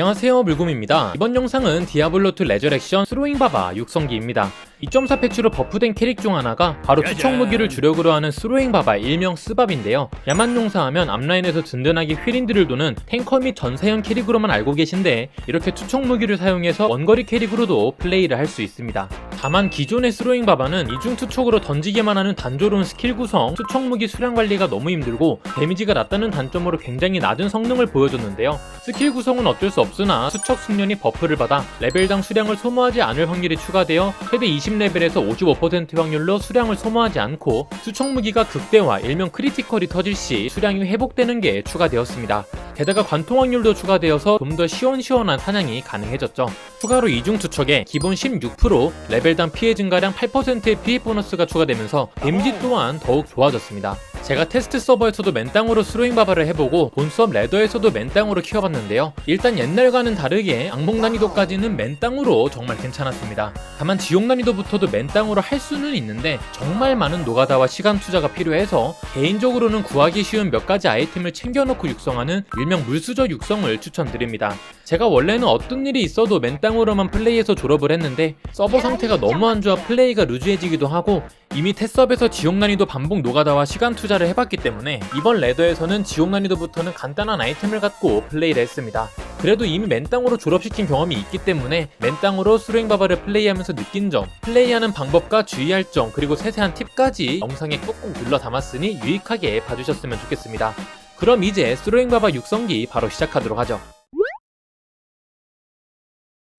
안녕하세요 물곰입니다. 이번 영상은 디아블로2 레저렉션 스로잉 바바 육성기입니다 2.4 패치로 버프된 캐릭 중 하나가 바로 투척 무기를 주력으로 하는 스로잉 바바 일명 스밥인데요. 야만 용사하면 앞라인에서 든든하게 휘린드를 도는 탱커 및 전사형 캐릭으로만 알고 계신데 이렇게 투척 무기를 사용해서 원거리 캐릭으로도 플레이를 할 수 있습니다. 다만 기존의 스로잉 바바는 이중 투척으로 던지기만 하는 단조로운 스킬 구성, 투척 무기 수량 관리가 너무 힘들고 데미지가 낮다는 단점으로 굉장히 낮은 성능을 보여줬는데요. 스킬 구성은 어쩔 수 없으나 투척 숙련이 버프를 받아 레벨당 수량을 소모하지 않을 확률이 추가되어 최대 20 레벨에서 55% 확률로 수량을 소모하지 않고 투척 무기가 극대화, 일명 크리티컬이 터질 시 수량이 회복되는 게 추가되었습니다. 게다가 관통 확률도 추가되어서 좀 더 시원시원한 사냥이 가능해졌죠. 추가로 이중 투척에 기본 16% 레벨당 피해 증가량 8%의 피해 보너스가 추가되면서 데미지 또한 더욱 좋아졌습니다. 제가 테스트 서버에서도 맨땅으로 스로잉 바바를 해보고 본 수업 레더에서도 맨땅으로 키워봤는데요. 일단 옛날과는 다르게 악몽 난이도까지는 맨땅으로 정말 괜찮았습니다. 다만 지옥 난이도부터도 맨땅으로 할 수는 있는데 정말 많은 노가다와 시간 투자가 필요해서 개인적으로는 구하기 쉬운 몇 가지 아이템을 챙겨놓고 육성하는 일명 물수저 육성을 추천드립니다. 제가 원래는 어떤 일이 있어도 맨땅으로만 플레이해서 졸업을 했는데 서버 상태가 너무 안 좋아 플레이가 루즈해지기도 하고 이미 테스업에서 지옥 난이도 반복 노가다와 시간 투자를 해봤기 때문에 이번 레더에서는 지옥 난이도부터는 간단한 아이템을 갖고 플레이를 했습니다. 그래도 이미 맨땅으로 졸업시킨 경험이 있기 때문에 맨땅으로 스로잉 바바를 플레이하면서 느낀 점, 플레이하는 방법과 주의할 점, 그리고 세세한 팁까지 영상에 꾹꾹 눌러 담았으니 유익하게 봐주셨으면 좋겠습니다. 그럼 이제 스로잉 바바 육성기 바로 시작하도록 하죠.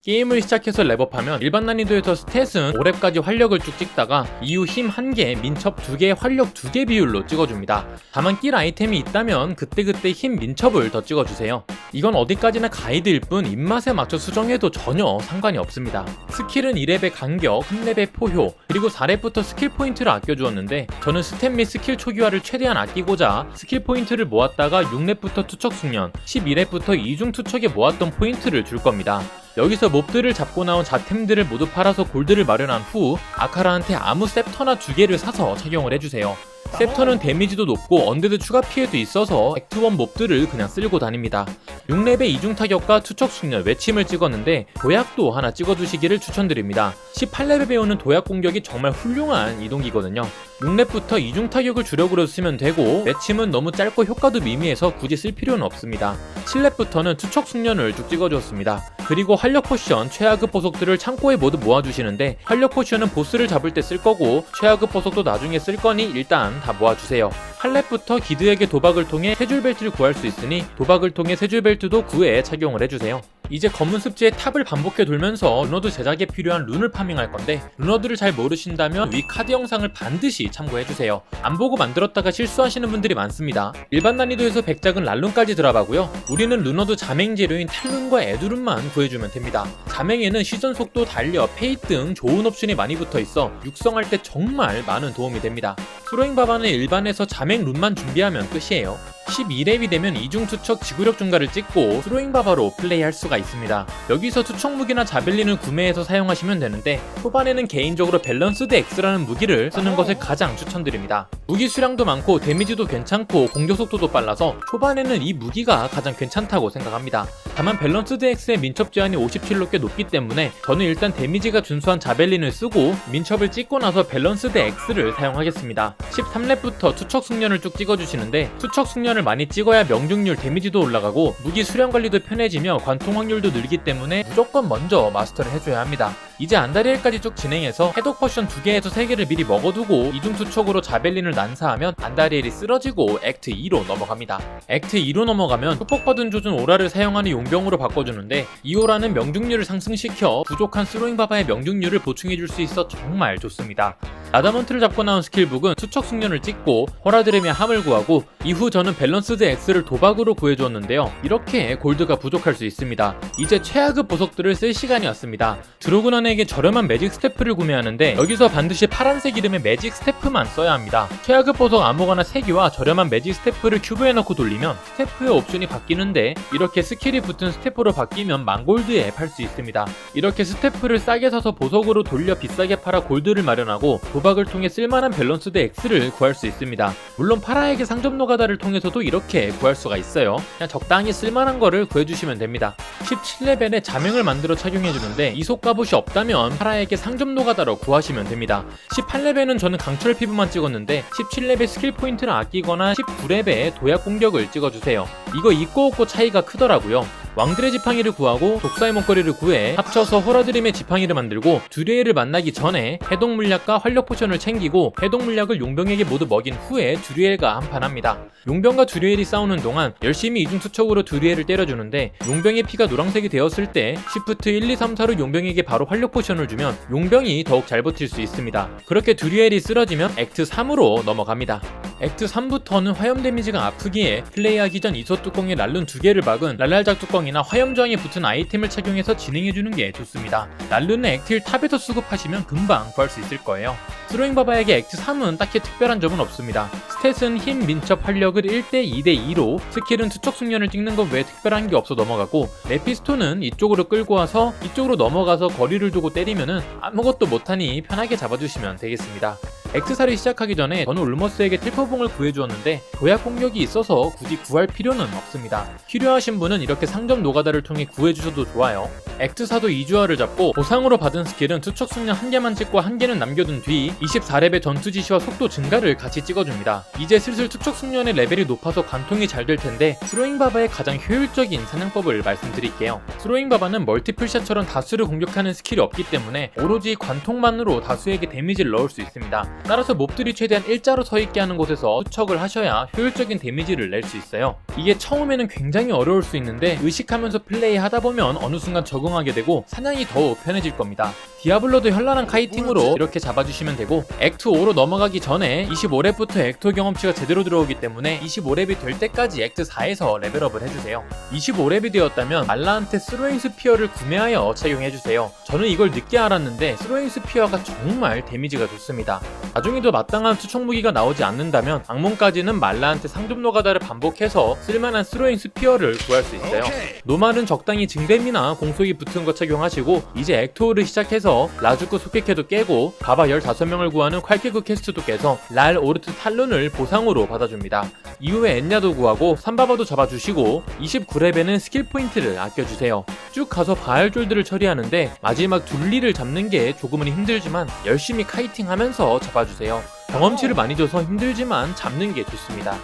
게임을 시작해서 랩업하면 일반 난이도에서 스탯은 5렙까지 활력을 쭉 찍다가 이후 힘 1개, 민첩 2개, 활력 2개 비율로 찍어줍니다. 다만 낄 아이템이 있다면 그때그때 힘 민첩을 더 찍어주세요. 이건 어디까지나 가이드일 뿐 입맛에 맞춰 수정해도 전혀 상관이 없습니다. 스킬은 2렙의 간격, 3렙의 포효, 그리고 4렙부터 스킬 포인트를 아껴주었는데 저는 스탯 및 스킬 초기화를 최대한 아끼고자 스킬 포인트를 모았다가 6렙부터 투척 숙련, 12렙부터 이중 투척에 모았던 포인트를 줄 겁니다. 여기서 몹들을 잡고 나온 자템들을 모두 팔아서 골드를 마련한 후 아카라한테 아무 셉터나 두 개를 사서 착용을 해주세요. 셉터는 데미지도 높고 언데드 추가 피해도 있어서 액트원 몹들을 그냥 쓸고 다닙니다. 6렙의 이중 타격과 투척 숙련 외침을 찍었는데 도약도 하나 찍어두시기를 추천드립니다. 18렙에 배우는 도약 공격이 정말 훌륭한 이동기거든요. 6렙부터 이중 타격을 주력으로 쓰면 되고 외침은 너무 짧고 효과도 미미해서 굳이 쓸 필요는 없습니다. 7렙부터는 투척 숙련을 쭉 찍어주었습니다. 그리고 활력 포션, 최하급 보석들을 창고에 모두 모아주시는데 활력 포션은 보스를 잡을 때 쓸 거고 최하급 보석도 나중에 쓸 거니 일단 다 모아주세요. 8렙부터 기드에게 도박을 통해 세줄 벨트를 구할 수 있으니 도박을 통해 세줄 벨트도 구에 착용을 해주세요. 이제 검은 습지의 탑을 반복해 돌면서 루너드 제작에 필요한 룬을 파밍할 건데 루너드를 잘 모르신다면 위 카드 영상을 반드시 참고해주세요. 안 보고 만들었다가 실수하시는 분들이 많습니다. 일반 난이도에서 백작은 랄룬까지 들어가고요. 우리는 루너드 자맹 재료인 탈룬과 에두룬만 구해주면 됩니다. 자맹에는 시전 속도, 달려, 페이 등 좋은 옵션이 많이 붙어 있어 육성할 때 정말 많은 도움이 됩니다. 스로잉 바바는 일반에서 자맹 룬만 준비하면 끝이에요. 12렙이 되면 이중 투척 지구력 증가를 찍고 스로잉 바바로 플레이할 수가 있습니다. 여기서 투척 무기나 자벨린을 구매해서 사용하시면 되는데 초반에는 개인적으로 밸런스드 X라는 무기를 쓰는 것을 가장 추천드립니다. 무기 수량도 많고 데미지도 괜찮고 공격 속도도 빨라서 초반에는 이 무기가 가장 괜찮다고 생각합니다. 다만 밸런스드 X의 민첩 제한이 57로 꽤 높기 때문에 저는 일단 데미지가 준수한 자벨린을 쓰고 민첩을 찍고 나서 밸런스드 X를 사용하겠습니다. 13렙부터 투척 숙련을 쭉 찍어주시는데 투척 숙련을 많이 찍어야 명중률 데미지도 올라가고 무기 수량 관리도 편해지며 관통 확률도 늘기 때문에 무조건 먼저 마스터를 해줘야 합니다. 이제 안다리엘까지 쭉 진행해서 해독 포션 2개에서 3개를 미리 먹어두고 이중 투척으로 자벨린을 난사하면 안다리엘이 쓰러지고 액트 2로 넘어갑니다. 액트 2로 넘어가면 후폭받은 조준 오라를 사용하는 용병으로 바꿔주는데 이 오라는 명중률을 상승시켜 부족한 스로잉 바바의 명중률을 보충해줄 수 있어 정말 좋습니다. 라다먼트를 잡고 나온 스킬북은 투척 숙련을 찍고 호라드레미의 함을 구하고 이후 저는 밸런스드 X를 도박으로 구해주었는데요. 이렇게 골드가 부족할 수 있습니다. 이제 최하급 보석들을 쓸 시간이 왔습니다. 드로그나 일반에게 저렴한 매직 스태프를 구매하는데 여기서 반드시 파란색 이름의 매직 스태프만 써야 합니다. 최하급 보석 아무거나 3개와 저렴한 매직 스태프를 큐브에 넣고 돌리면 스태프의 옵션이 바뀌는데 이렇게 스킬이 붙은 스태프로 바뀌면 만골드에 팔 수 있습니다. 이렇게 스태프를 싸게 사서 보석으로 돌려 비싸게 팔아 골드를 마련하고 도박을 통해 쓸만한 밸런스 대 X를 구할 수 있습니다. 물론 파라에게 상점 노가다를 통해서도 이렇게 구할 수가 있어요. 그냥 적당히 쓸만한 거를 구해주시면 됩니다. 17레벨에 자명을 만들어 착용해주는데 이속 갑옷이 없 다면 파라에게 상점 노가 다로 구하시면 됩니다. 18레벨은 저는 강철 피부만 찍었는데 17레벨 스킬 포인트를 아끼거나 19레벨에 도약 공격을 찍어주세요. 이거 있고 없고 차이가 크더라고요. 왕들의 지팡이를 구하고 독사의 목걸이를 구해 합쳐서 호라드림의 지팡이를 만들고 두레이를 만나기 전에 해독 물약과 활력 포션을 챙기고 해독 물약을 용병에게 모두 먹인 후에 두리엘과 한판합니다. 용병과 두리엘이 싸우는 동안 열심히 이중투척으로 두리엘을 때려주는데 용병의 피가 노란색이 되었을 때 시프트 1, 2, 3, 4로 용병에게 바로 활력 포션을 주면 용병이 더욱 잘 버틸 수 있습니다. 그렇게 두리엘이 쓰러지면 액트 3으로 넘어갑니다. 액트 3부터는 화염 데미지가 아프기에 플레이하기 전 이소 뚜껑에 랄룬 두 개를 박은 랄랄작 뚜껑이나 화염 저항이 붙은 아이템을 착용해서 진행해주는 게 좋습니다. 랄룬은 액트 1 탑에서 수급하시면 금방 구할 수 있을 거예요. 스로잉 바바에게 액트 3은 딱히 특별한 점은 없습니다. 스탯은 힘, 민첩, 활력을 1대 2대 2로 스킬은 투척 숙련을 찍는 것 외에 특별한 게 없어 넘어가고 레피스토는 이쪽으로 끌고 와서 이쪽으로 넘어가서 거리를 두고 때리면은 아무것도 못하니 편하게 잡아주시면 되겠습니다. 엑스사를 시작하기 전에 저는 울머스에게 틸퍼봉을 구해주었는데 도약 공격이 있어서 굳이 구할 필요는 없습니다. 필요하신 분은 이렇게 상점 노가다를 통해 구해주셔도 좋아요. 엑트사도 이주화를 잡고 보상으로 받은 스킬은 투척 숙련 한 개만 찍고 한 개는 남겨둔 뒤 24렙의 전투 지시와 속도 증가를 같이 찍어줍니다. 이제 슬슬 투척 숙련의 레벨이 높아서 관통이 잘 될 텐데 스로잉 바바의 가장 효율적인 사냥법을 말씀드릴게요. 스로잉 바바는 멀티플샷처럼 다수를 공격하는 스킬이 없기 때문에 오로지 관통만으로 다수에게 데미지를 넣을 수 있습니다. 따라서 몹들이 최대한 일자로 서 있게 하는 곳에서 투척을 하셔야 효율적인 데미지를 낼 수 있어요. 이게 처음에는 굉장히 어려울 수 있는데 의식하면서 플레이하다 보면 어느 순간 적응하게 되고 사냥이 더욱 편해질 겁니다. 디아블로도 현란한 카이팅으로 이렇게 잡아주시면 되고 액트 5로 넘어가기 전에 25렙부터 액토 경험치가 제대로 들어오기 때문에 25렙이 될 때까지 액트 4에서 레벨업을 해주세요. 25렙이 되었다면 말라한테 스로잉 스피어를 구매하여 착용해주세요. 저는 이걸 늦게 알았는데 스로잉 스피어가 정말 데미지가 좋습니다. 나중에도 마땅한 투척 무기가 나오지 않는다면 악몽까지는 말라한테 상점 노가다를 반복해서 쓸만한 스로잉 스피어를 구할 수 있어요. 노말은 적당히 증뱀이나 공속이 붙은 거 착용하시고 이제 액토를 시작해서 라주크 소켓해도 깨고 바바 15명을 구하는 콸케그 퀘스트도 깨서 랄 오르트 탈룬을 보상으로 받아줍니다. 이후에 엔야도 구하고 삼바바도 잡아주시고 29렙에는 스킬 포인트를 아껴주세요. 쭉 가서 바알졸들을 처리하는데 마지막 둘리를 잡는 게 조금은 힘들지만 열심히 카이팅하면서 잡아 주세요. 경험치를 많이 줘서 힘들지만 잡는 게 좋습니다.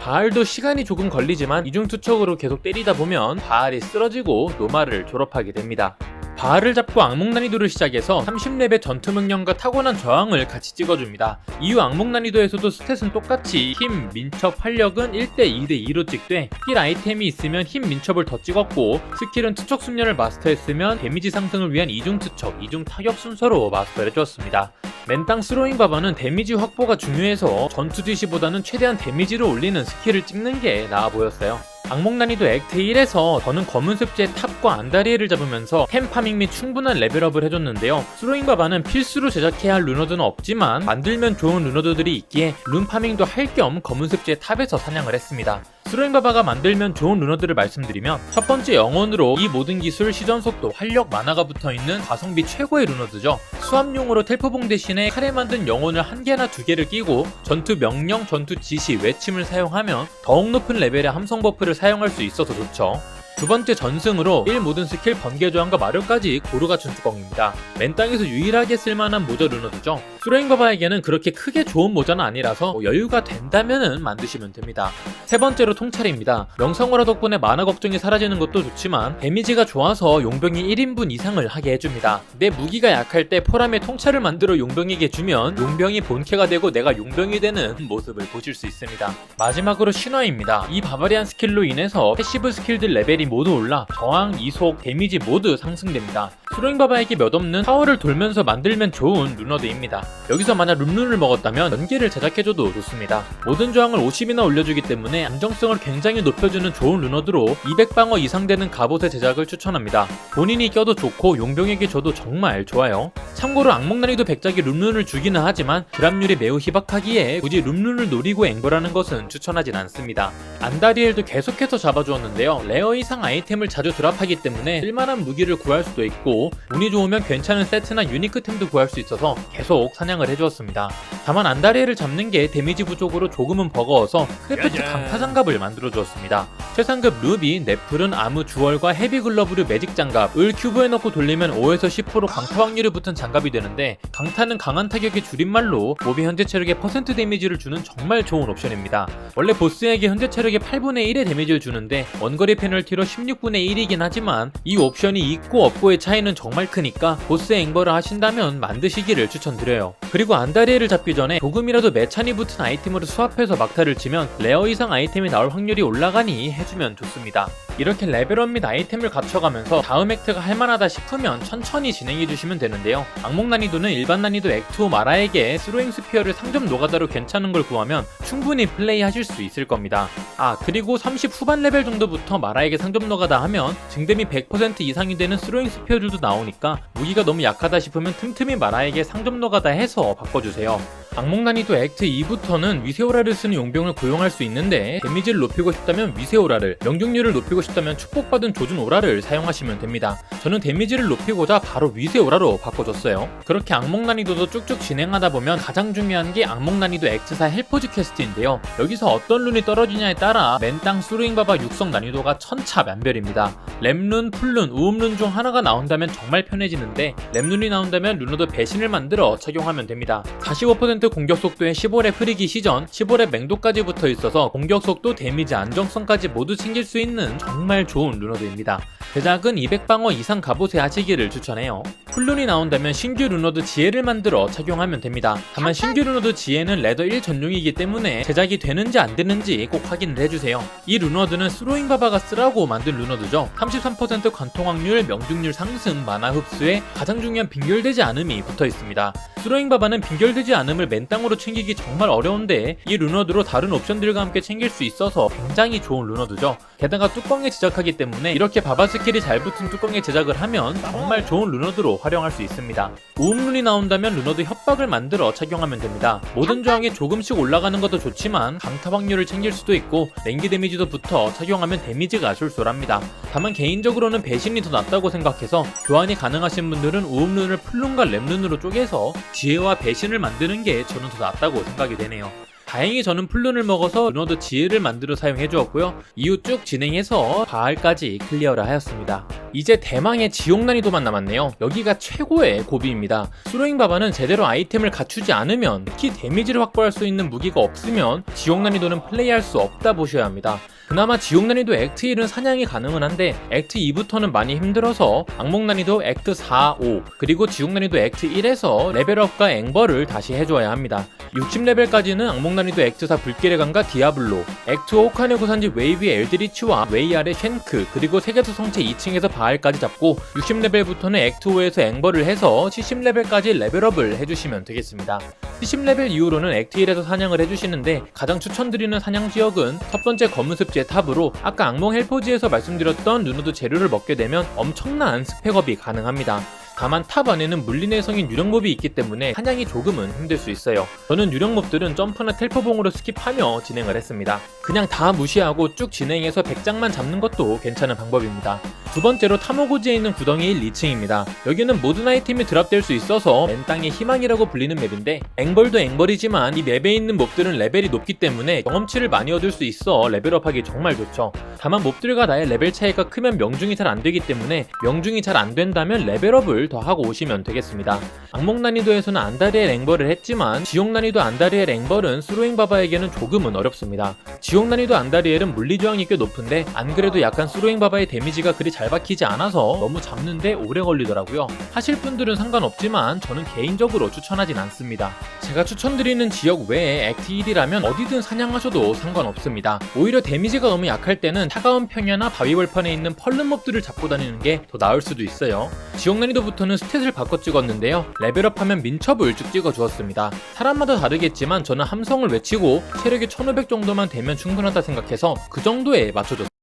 바알도 시간이 조금 걸리지만 이중투척으로 계속 때리다 보면 바알이 쓰러지고 노마를 졸업하게 됩니다. 바알을 잡고 악몽 난이도를 시작해서 30렙의 전투 명령과 타고난 저항을 같이 찍어줍니다. 이후 악몽 난이도에서도 스탯은 똑같이 힘, 민첩, 활력은 1대 2대 2로 찍되 힐 아이템이 있으면 힘, 민첩을 더 찍었고 스킬은 투척 숙련을 마스터했으면 데미지 상승을 위한 이중 투척, 이중 타격 순서로 마스터해주었습니다. 맨땅 스로잉 바바는 데미지 확보가 중요해서 전투 지시보다는 최대한 데미지를 올리는 스킬을 찍는 게 나아 보였어요. 악몽 난이도 액트 1에서 저는 검은 습지의 탑과 안다리에를 잡으면서 템 파밍 및 충분한 레벨업을 해줬는데요. 스로잉 바바는 필수로 제작해야 할 루너드는 없지만 만들면 좋은 루너드들이 있기에 룬 파밍도 할 겸 검은 습지의 탑에서 사냥을 했습니다. 스로잉 바바가 만들면 좋은 루너들을 말씀드리면 첫 번째 영혼으로 이 모든 기술, 시전 속도, 활력, 만화가 붙어 있는 가성비 최고의 루너드죠. 수압용으로 텔포봉 대신에 칼에 만든 영혼을 한 개나 두 개를 끼고 전투 명령, 전투 지시, 외침을 사용하면 더욱 높은 레벨의 함성 버프를 사용할 수 있어서 좋죠. 두 번째 전승으로 1 모든 스킬 번개 저항과 마력까지 고루 갖춘 뚜껑입니다. 맨 땅에서 유일하게 쓸만한 모자 루너드죠. 수레잉바바에게는 그렇게 크게 좋은 모자는 아니라서 뭐 여유가 된다면은 만드시면 됩니다. 세 번째로 통찰입니다. 명성호라 덕분에 만화 걱정이 사라지는 것도 좋지만 데미지가 좋아서 용병이 1인분 이상을 하게 해줍니다. 내 무기가 약할 때 포람의 통찰을 만들어 용병에게 주면 용병이 본캐가 되고 내가 용병이 되는 모습을 보실 수 있습니다. 마지막으로 신화입니다. 이 바바리안 스킬로 인해서 패시브 스킬들 레벨이 모두 올라 저항, 이속, 데미지 모두 상승됩니다. 수로잉바바에게 몇 없는 타워를 돌면서 만들면 좋은 루너드입니다. 여기서 만약 룸룬을 먹었다면 연기를 제작해줘도 좋습니다. 모든 저항을 50이나 올려주기 때문에 안정성을 굉장히 높여주는 좋은 루너드로 200방어 이상 되는 갑옷의 제작을 추천합니다. 본인이 껴도 좋고 용병에게 줘도 정말 좋아요. 참고로 악몽난이도 백작이 룸룬을 주기는 하지만 드랍률이 매우 희박하기에 굳이 룸룬을 노리고 앵벌하는 것은 추천하진 않습니다. 안다리엘도 계속해서 잡아주었는데요. 레어 이상 아이템을 자주 드랍하기 때문에 쓸만한 무기를 구할 수도 있고 운이 좋으면 괜찮은 세트나 유니크템도 구할 수 있어서 계속 사냥을 해주었습니다. 다만 안다리엘을 잡는 게 데미지 부족으로 조금은 버거워서 크래프트. 강타 장갑을 만들어 주었습니다. 최상급 루비, 네플은 아무 주얼과 헤비 글러브류 매직 장갑을 큐브에 넣고 돌리면 5에서 10% 강타 확률이 붙은 장갑이 되는데 강타는 강한 타격의 줄임말로 몹이 현재 체력에 퍼센트 데미지를 주는 정말 좋은 옵션입니다. 원래 보스에게 현재 체력의 8분의 1의 데미지를 주는데 원거리 페널티로 16분의 1이긴 하지만 이 옵션이 있고 없고의 차이는 정말 크니까 보스 앵벌을 하신다면 만드시기를 추천드려요. 그리고 안다리를 잡기 전에 조금이라도 매찬이 붙은 아이템으로 수합해서 막타를 치면 레어 이상 아이템이 나올 확률이 올라가니 해주면 좋습니다. 이렇게 레벨업 및 아이템을 갖춰가면서 다음 액트가 할만하다 싶으면 천천히 진행해주시면 되는데요. 악몽 난이도는 일반 난이도 액트 후 마라에게 스로잉 스피어를 상점 노가다로 괜찮은 걸 구하면 충분히 플레이하실 수 있을 겁니다. 아 그리고 30 후반 레벨 정도부터 마라에게 상점 노가다 하면 증dem이 100% 이상이 되는 스로잉 스피어들도 나오니까 무기가 너무 약하다 싶으면 틈틈이 마라에게 상점 노가다 해서 바꿔주세요. 악몽 난이도 액트 2부터는 위세오라를 쓰는 용병을 고용할 수 있는데 데미지를 높이고 싶다면 위세오라를, 명중률을 높이고 싶다면 축복받은 조준 오라를 사용하시면 됩니다. 저는 데미지를 높이고자 바로 위세오라로 바꿔줬어요. 그렇게 악몽 난이도도 쭉쭉 진행하다 보면 가장 중요한 게 악몽 난이도 액트 4 헬포즈 퀘스트인데요. 여기서 어떤 룬이 떨어지냐에 따라 맨땅 수루잉바바 육성 난이도가 천차만별입니다. 램룬, 풀룬, 우음룬 중 하나가 나온다면 정말 편해지는데 램룬이 나온다면 루너도 배신을 만들어 착용하면 됩니다. 45% 공격 속도에 15렙 흐리기 시전, 15렙 맹도까지 붙어 있어서 공격 속도, 데미지 안정성까지 모두 챙길 수 있는 정말 좋은 루너드입니다. 제작은 200방어 이상 갑옷에 하시기를 추천해요. 풀룬이 나온다면 신규 루너드 지혜를 만들어 착용하면 됩니다. 다만 신규 루너드 지혜는 레더 1 전용이기 때문에 제작이 되는지 안 되는지 꼭 확인을 해주세요. 이 루너드는 스로잉 바바가 쓰라고 만든 루너드죠. 33% 관통 확률, 명중률 상승, 만화 흡수에 가장 중요한 빙결되지 않음이 붙어 있습니다. 스로잉 바바는 빙결되지 않음을 맨땅으로 챙기기 정말 어려운데 이 루너드로 다른 옵션들과 함께 챙길 수 있어서 굉장히 좋은 루너드죠. 게다가 뚜껑에 제작하기 때문에 이렇게 바바 스킬 이 잘 붙은 뚜껑에 제작을 하면 정말 좋은 루너드로 활용할 수 있습니다. 우음룬이 나온다면 루너드 협박을 만들어 착용하면 됩니다. 모든 저항이 조금씩 올라가는 것도 좋지만 강타 확률을 챙길 수도 있고 냉기 데미지도 붙어 착용하면 데미지가 쏠쏠합니다. 다만 개인적으로는 배신이 더 낫다고 생각해서 교환이 가능하신 분들은 우음룬을 풀룬과 램룬으로 쪼개서 지혜와 배신을 만드는 게 저는 더 낫다고 생각이 되네요. 다행히 저는 풀룬을 먹어서 루너드 지혜를 만들어 사용해 주었고요. 이후 쭉 진행해서 바알까지 클리어를 하였습니다. 이제 대망의 지옥 난이도만 남았네요. 여기가 최고의 고비입니다. 수로잉 바바는 제대로 아이템을 갖추지 않으면 특히 데미지를 확보할 수 있는 무기가 없으면 지옥 난이도는 플레이할 수 없다 보셔야 합니다. 그나마 지옥 난이도 액트 1은 사냥이 가능은 한데 액트 2부터는 많이 힘들어서 악몽 난이도 액트 4, 5 그리고 지옥 난이도 액트 1에서 레벨업과 앵벌을 다시 해줘야 합니다. 60레벨까지는 악몽 난이도 액트 4 불길의 강과 디아블로 액트 5 호칸의 고산지 웨이비의 엘드리치와 웨이 아래 쉔크 그리고 세계수 성체 2층에서 바 알까지 잡고 60레벨부터는 액트 5에서 앵벌을 해서 70레벨까지 레벨업을 해주시면 되겠습니다. 70레벨 이후로는 액트 1에서 사냥을 해주시는데 가장 추천드리는 사냥 지역은 첫 번째 검은습지의 탑으로 아까 악몽 헬포지에서 말씀드렸던 누누드 재료를 먹게 되면 엄청난 스펙업이 가능합니다. 다만 탑 안에는 물리내성인 유령몹이 있기 때문에 사냥이 조금은 힘들 수 있어요. 저는 유령몹들은 점프나 텔포봉으로 스킵하며 진행을 했습니다. 그냥 다 무시하고 쭉 진행해서 100장만 잡는 것도 괜찮은 방법입니다. 두 번째로 탐호고지에 있는 구덩이인 2층입니다. 여기는 모든 아이템이 드랍될 수 있어서 맨 땅의 희망이라고 불리는 맵인데 앵벌도 앵벌이지만 이 맵에 있는 몹들은 레벨이 높기 때문에 경험치를 많이 얻을 수 있어 레벨업하기 정말 좋죠. 다만 몹들과 나의 레벨 차이가 크면 명중이 잘 안 되기 때문에 명중이 잘 안 된다면 레벨업을 난이도를 더 하고 오시면 되겠습니다. 악몽 난이도에서는 안다리엘 랭벌을 했지만 지옥 난이도 안다리엘 랭벌은 스로잉 바바에게는 조금은 어렵습니다. 지옥 난이도 안다리엘은 물리 저항이 꽤 높은데 안 그래도 약간 스로잉 바바의 데미지가 그리 잘 박히지 않아서 너무 잡는데 오래 걸리더라고요. 하실 분들은 상관없지만 저는 개인적으로 추천하진 않습니다. 제가 추천드리는 지역 외에 액트 1이라면 어디든 사냥하셔도 상관없습니다. 오히려 데미지가 너무 약할 때는 차가운 평야나 바위 벌판에 있는 펄른 몹들을 잡고 다니는 게 더 나을 수도 있어요. 지역 난이도부터 는 스탯을 바꿔 찍었는데요. 레벨업하면 민첩을 쭉 찍어 주었습니다. 사람마다 다르겠지만 저는 함성을 외치고 체력이 1500 정도만 되면 충분하다 생각해서 그 정도에 맞춰줬습니다.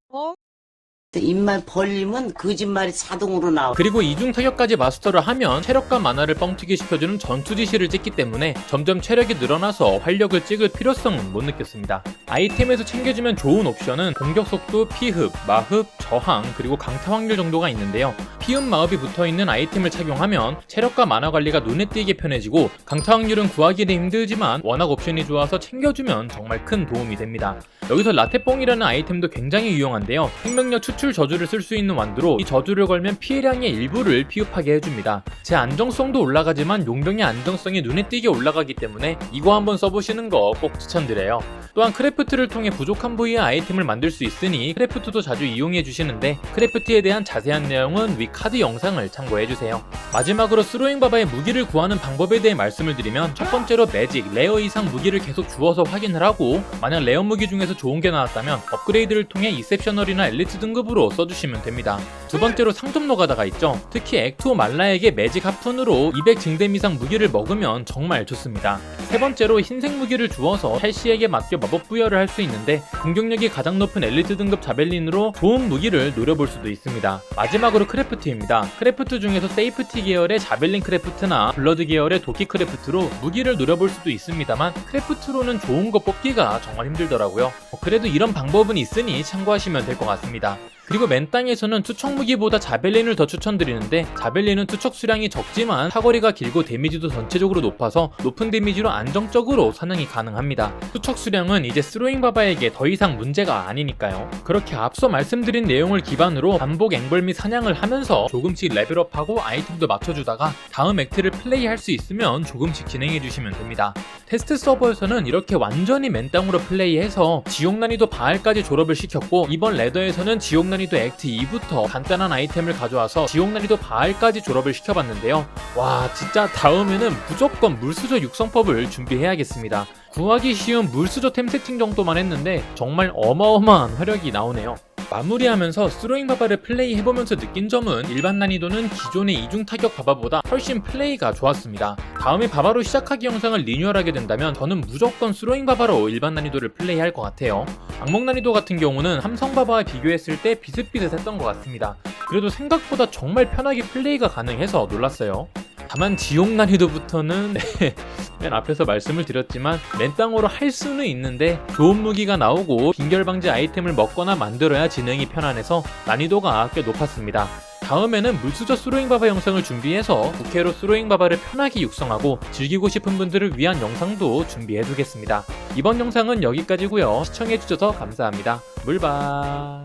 입만 벌리면 거짓말이 자동으로 나와. 그리고 이중 타격까지 마스터를 하면 체력과 만화를 뻥튀기 시켜주는 전투 지시를 찍기 때문에 점점 체력이 늘어나서 활력을 찍을 필요성은 못 느꼈습니다. 아이템에서 챙겨주면 좋은 옵션은 공격 속도, 피흡, 마흡, 저항, 그리고 강타 확률 정도가 있는데요. 피흡 마흡이 붙어 있는 아이템을 착용하면 체력과 만화 관리가 눈에 띄게 편해지고 강타 확률은 구하기는 힘들지만 워낙 옵션이 좋아서 챙겨주면 정말 큰 도움이 됩니다. 여기서 라테뽕이라는 아이템도 굉장히 유용한데요. 생명력 추출 저주를 쓸 수 있는 완두로 이 저주를 걸면 피해량의 일부를 피흡하게 해줍니다. 제 안정성도 올라가지만 용병의 안정성이 눈에 띄게 올라가기 때문에 이거 한번 써보시는 거 꼭 추천드려요. 또한 크래프트를 통해 부족한 부위의 아이템을 만들 수 있으니 크래프트도 자주 이용해 주시는데 크래프트에 대한 자세한 내용은 위 카드 영상을 참고해 주세요. 마지막으로 스로잉 바바의 무기를 구하는 방법에 대해 말씀을 드리면 첫 번째로 매직, 레어 이상 무기를 계속 주워서 확인을 하고 만약 레어 무기 중에서 좋은 게 나왔다면 업그레이드를 통해 이셉셔널이나 엘리트 등급 으로 써주시면 됩니다. 두 번째로 상점 노가다가 있죠. 특히 액투 말라에게 매직 하푼으로 200 증댐 이상 무기를 먹으면 정말 좋습니다. 세 번째로 흰색 무기를 주워서 찰시에게 맡겨 마법 부여를 할 수 있는데 공격력이 가장 높은 엘리트 등급 자벨린으로 좋은 무기를 노려볼 수도 있습니다. 마지막으로 크래프트입니다. 크래프트 중에서 세이프티 계열의 자벨린 크래프트나 블러드 계열의 도끼 크래프트로 무기를 노려볼 수도 있습니다만 크래프트로는 좋은 거 뽑기가 정말 힘들더라고요. 어, 그래도 이런 방법은 있으니 참고하시면 될 것 같습니다. 그리고 맨땅에서는 투척 무기보다 자벨린을 더 추천드리는데 자벨린은 투척 수량이 적지만 사거리가 길고 데미지도 전체적으로 높아서 높은 데미지로 안정적으로 사냥이 가능합니다. 투척 수량은 이제 스로잉 바바에게 더 이상 문제가 아니니까요. 그렇게 앞서 말씀드린 내용을 기반으로 반복 앵벌 및 사냥을 하면서 조금씩 레벨업하고 아이템도 맞춰주다가 다음 액트를 플레이할 수 있으면 조금씩 진행해 주시면 됩니다. 테스트 서버에서는 이렇게 완전히 맨땅으로 플레이해서 지옥 난이도 바알까지 졸업을 시켰고 이번 레더에서는 지옥 난이도 액트 2부터 간단한 아이템을 가져와서 지옥 난이도 바알까지 졸업을 시켜봤는데요. 와 진짜 다음에는 무조건 물수저 육성법을 준비해야겠습니다. 구하기 쉬운 물수저 템 세팅 정도만 했는데 정말 어마어마한 화력이 나오네요. 마무리하면서 스로잉 바바를 플레이 해보면서 느낀 점은 일반 난이도는 기존의 이중 타격 바바보다 훨씬 플레이가 좋았습니다. 다음에 바바로 시작하기 영상을 리뉴얼하게 된다면 저는 무조건 스로잉 바바로 일반 난이도를 플레이할 것 같아요. 악몽 난이도 같은 경우는 함성 바바와 비교했을 때 비슷비슷했던 것 같습니다. 그래도 생각보다 정말 편하게 플레이가 가능해서 놀랐어요. 다만 지옥 난이도부터는 네, 맨 앞에서 말씀을 드렸지만 맨땅으로 할 수는 있는데 좋은 무기가 나오고 빈결 방지 아이템을 먹거나 만들어야 진행이 편안해서 난이도가 꽤 높았습니다. 다음에는 물수저 스로잉 바바 영상을 준비해서 부캐로 스로잉 바바를 편하게 육성하고 즐기고 싶은 분들을 위한 영상도 준비해 두겠습니다. 이번 영상은 여기까지고요. 시청해 주셔서 감사합니다. 물바